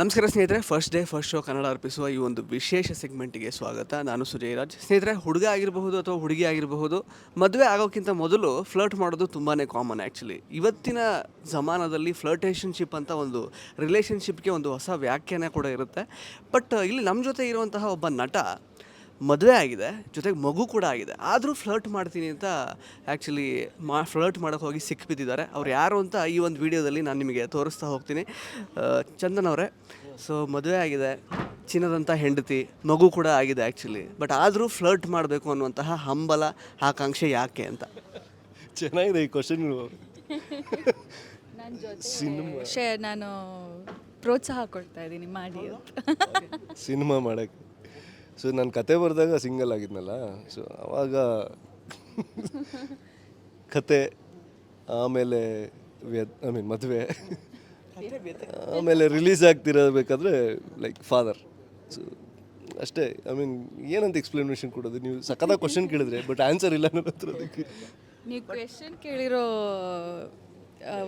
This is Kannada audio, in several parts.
ನಮಸ್ಕಾರ ಸ್ನೇಹಿತರೆ first day first show Kannada ಅರ್ಪಿಸುವ ಈ ಒಂದು ವಿಶೇಷ ಸೆಗ್ಮೆಂಟಿಗೆ ಸ್ವಾಗತ. ನಾನು ಸುಜಯರಾಜ್. ಸ್ನೇಹಿತರೆ, ಹುಡುಗ ಆಗಿರಬಹುದು ಅಥವಾ ಹುಡುಗಿ ಆಗಿರಬಹುದು, ಮದುವೆ ಆಗೋಕ್ಕಿಂತ ಮೊದಲು ಫ್ಲರ್ಟ್ ಮಾಡೋದು ತುಂಬಾ ಕಾಮನ್ ಆ್ಯಕ್ಚುಲಿ ಇವತ್ತಿನ ಜಮಾನದಲ್ಲಿ ಫ್ಲರ್ಟೇಷನ್ಶಿಪ್ ಅಂತ ಒಂದು ರಿಲೇಷನ್ಶಿಪ್ಗೆ ಒಂದು ಹೊಸ ವ್ಯಾಖ್ಯಾನ ಕೂಡ ಇರುತ್ತೆ. ಬಟ್ ಇಲ್ಲಿ ನಮ್ಮ ಜೊತೆ ಇರುವಂತಹ ಒಬ್ಬ ನಟ ಮದುವೆ ಆಗಿದೆ ಜೊತೆಗೆ ಮಗು ಕೂಡ ಆಗಿದೆ. ಆದರೂ ಫ್ಲರ್ಟ್ ಮಾಡ್ತೀನಿ ಅಂತ ಆ್ಯಕ್ಚುಲಿ ಮಾ ಫ್ಲರ್ಟ್ ಮಾಡೋಕ್ಕೆ ಹೋಗಿ ಸಿಕ್ಬಿದ್ದಿದ್ದಾರೆ ಅವ್ರು ಯಾರು ಅಂತ ಈ ಒಂದು ವಿಡಿಯೋದಲ್ಲಿ ನಾನು ನಿಮಗೆ ತೋರಿಸ್ತಾ ಹೋಗ್ತೀನಿ. ಚಂದನ್ ಅವರೇ ಸೊ ಮದುವೆ ಆಗಿದೆ ಚಿನ್ನದಂಥ ಹೆಂಡತಿ ಮಗು ಕೂಡ ಆಗಿದೆ ಆ್ಯಕ್ಚುಲಿ ಬಟ್ ಆದರೂ ಫ್ಲರ್ಟ್ ಮಾಡಬೇಕು ಅನ್ನುವಂತಹ ಹಂಬಲ ಆಕಾಂಕ್ಷೆ ಯಾಕೆ ಅಂತ? ಚೆನ್ನಾಗಿದೆ ಈ ಕ್ವಶನ್ ಶೇ ನಾನು ಪ್ರೋತ್ಸಾಹ ಕೊಡ್ತಾ ಇದ್ದೀನಿ ಮಾಡಿ ಸಿನಿಮಾ ಮಾಡೋಕ್ಕೆ. ಸೊ ನಾನು ಕತೆ ಬರೆದಾಗ ಸಿಂಗಲ್ ಆಗಿದ್ನಲ್ಲ ಸೊ ಅವಾಗ ಕತೆ ಆಮೇಲೆ ಐ ಮೀನ್ ಮದುವೆ ಆಮೇಲೆ ರಿಲೀಸ್ ಆಗ್ತಿರಬೇಕಾದ್ರೆ ಲೈಕ್ ಫಾದರ್ ಸೊ ಅಷ್ಟೇ ಐ ಮೀನ್ ಏನಂತ ಎಕ್ಸ್ಪ್ಲನೇಷನ್ ಕೊಡೋದು? ನೀವು ಸಖತ್ತಾಗಿ ಕ್ವಶನ್ ಕೇಳಿದ್ರೆ ಬಟ್ ಆನ್ಸರ್ ಇಲ್ಲ ನನ್ನ ಹತ್ರ ಅದಕ್ಕೆ. ನೀವು ಕ್ವೆಶನ್ ಕೇಳಿರೋ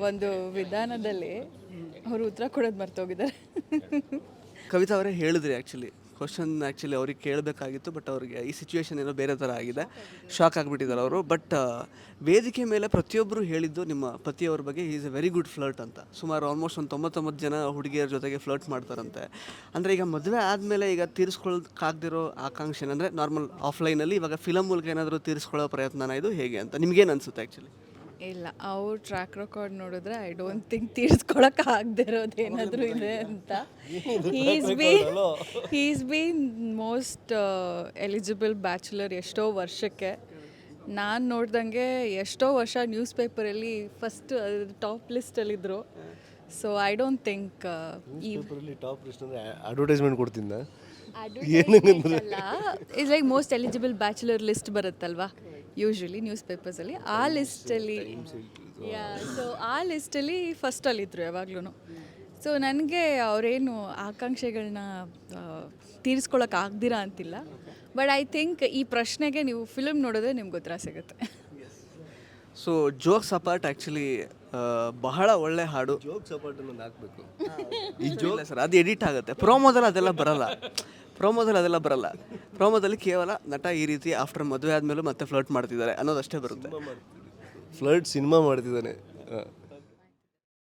ಒಂದು ವಿಧಾನದಲ್ಲಿ ಅವರು ಉತ್ತರ ಕೊಡೋದು ಮರ್ತೋಗಿದ್ದಾರೆ. ಕವಿತಾ ಅವರೇ ಹೇಳಿದ್ರಿ ಆ್ಯಕ್ಚುಲಿ ಕ್ವಶನ್ ಆ್ಯಕ್ಚುಲಿ ಅವ್ರಿಗೆ ಕೇಳಬೇಕಾಗಿತ್ತು ಬಟ್ ಅವ್ರಿಗೆ ಈ ಸಿಚುವೇಶನ್ ಏನೋ ಬೇರೆ ಥರ ಆಗಿದೆ. ಶಾಕ್ ಆಗಿಬಿಟ್ಟಿದ್ದಾರೆ ಅವರು. ಬಟ್ ವೇದಿಕೆ ಮೇಲೆ ಪ್ರತಿಯೊಬ್ಬರು ಹೇಳಿದ್ದು ನಿಮ್ಮ ಪತಿಯವ್ರ ಬಗ್ಗೆ is a very good flirt ಅಂತ. ಸುಮಾರು ಆಲ್ಮೋಸ್ಟ್ ಒಂದು ತೊಂಬತ್ತೊಂಬತ್ತು ಜನ ಹುಡುಗಿಯರ ಜೊತೆಗೆ ಫ್ಲರ್ಟ್ ಮಾಡ್ತಾರಂತೆ. ಅಂದರೆ ಈಗ ಮದುವೆ ಆದಮೇಲೆ ಈಗ ತೀರಿಸ್ಕೊಳ್ಳೋಕ್ಕಾಗದಿರೋ ಆಕಾಂಕ್ಷೆ, ಅಂದರೆ ನಾರ್ಮಲ್ ಆಫ್ಲೈನಲ್ಲಿ ಇವಾಗ ಫಿಲಮ್ ಮೂಲಕ ಏನಾದರೂ ತೀರಿಸ್ಕೊಳ್ಳೋ ಪ್ರಯತ್ನನ ಇದು ಹೇಗೆ ಅಂತ? ನಿಮಗೇನು ಅನಿಸುತ್ತೆ ಆ್ಯಕ್ಚುಲಿ ಇಲ್ಲ ಅವ್ರ ಟ್ರ್ಯಾಕ್ ರೆಕಾರ್ಡ್ ನೋಡಿದ್ರೆ ಐ ಡೋಂಟ್ ಥಿಂಕ್ ತೀರ್ಸ್ಕೊಳಕ್ ಆಗದೆ ಇರೋದು ಏನಾದರೂ ಇದೆ ಅಂತ. He's be he's been most eligible bachelor ಎಷ್ಟೋ ವರ್ಷಕ್ಕೆ. ನಾನು ನೋಡ್ದಂಗೆ ಎಷ್ಟೋ ವರ್ಷ ನ್ಯೂಸ್ ಪೇಪರಲ್ಲಿ ಫಸ್ಟ್ ಟಾಪ್ ಲಿಸ್ಟಲ್ಲಿದ್ದರು ಸೊ ಐ ಡೋಂಟ್ ಥಿಂಕ್ ಈ ಟಾಪ್ ಲಿಸ್ಟ್ ಅಂದರೆ advertisement ಕೊಡ್ತಿದ್ದ is like most eligible bachelor list ಬರುತ್ತಲ್ವಾ? Usually news ಪೇಪರ್ಸಲ್ಲಿ ಆ ಲಿಸ್ಟಲ್ಲಿ ಸೊ ಆ ಲಿಸ್ಟಲ್ಲಿ ಫಸ್ಟಲ್ಲಿದ್ದರು ಯಾವಾಗ್ಲೂ ಸೊ ನನಗೆ ಅವರೇನು ಆಕಾಂಕ್ಷೆಗಳನ್ನ ತೀರಿಸ್ಕೊಳಕ್ಕೆ ಆಗ್ದಿರಾ ಅಂತಿಲ್ಲ. ಬಟ್ ಐ ಥಿಂಕ್ ಈ ಪ್ರಶ್ನೆಗೆ ನೀವು ಫಿಲ್ಮ್ ನೋಡಿದ್ರೆ ನಿಮ್ಗೆ ಉತ್ತರ ಸಿಗುತ್ತೆ. ಸೊ ಜೋಕ್ಸ್ ಅಪಾರ್ಟ್ ಆ್ಯಕ್ಚುಲಿ ಬಹಳ ಒಳ್ಳೆ ಹಾಡು. ಜೋಕ್ ಅಪಾರ್ಟ್ ಒಂದು ಹಾಕಬೇಕು. ಈ ಜೋಕ್ ಸರ್ ಅದು ಎಡಿಟ್ ಆಗುತ್ತೆ. ಪ್ರೋಮೋದಲ್ಲಿ ಅದೆಲ್ಲ ಬರಲ್ಲ. ಪ್ರೋಮೋದಲ್ಲಿ ಅದೆಲ್ಲ ಬರಲ್ಲ. ಪ್ರೋಮೋದಲ್ಲಿ ಕೇವಲ ನಟ ಈ ರೀತಿ ಆಫ್ಟರ್ ಮದುವೆ ಆದಮೇಲೆ ಮತ್ತೆ ಫ್ಲರ್ಟ್ ಮಾಡ್ತಿದ್ದಾರೆ ಅನ್ನೋದಷ್ಟೇ ಬರುತ್ತೆ. ಫ್ಲರ್ಟ್ ಸಿನಿಮಾ ಮಾಡ್ತಿದ್ದಾನೆ.